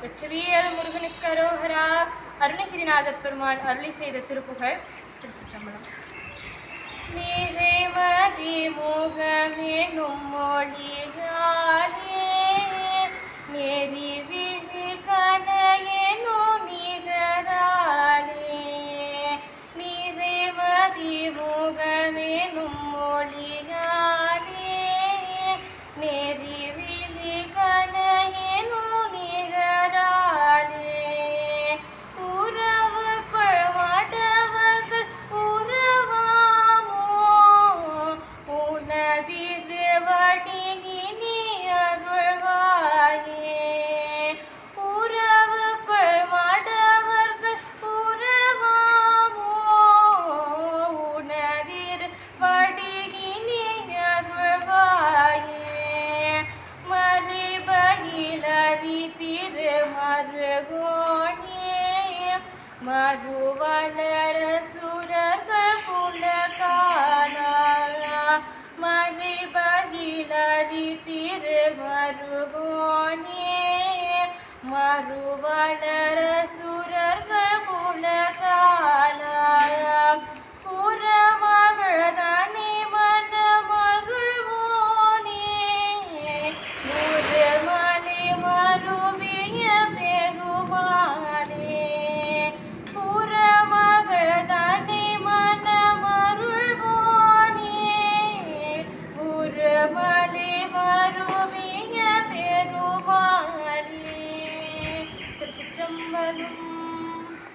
வெற்றிவியல் முருகனுக்கு அரோகரா. அருணகிரிநாதர் பெருமான் அருளி செய்த திருப்புகழ் திருச்சிற்றம்பலம். நிறைமதி திருமருகோணே மறுவளர சுரர்கள் குலகானா மறிபகிலரி திரு மருகோ ब्रह्मरूप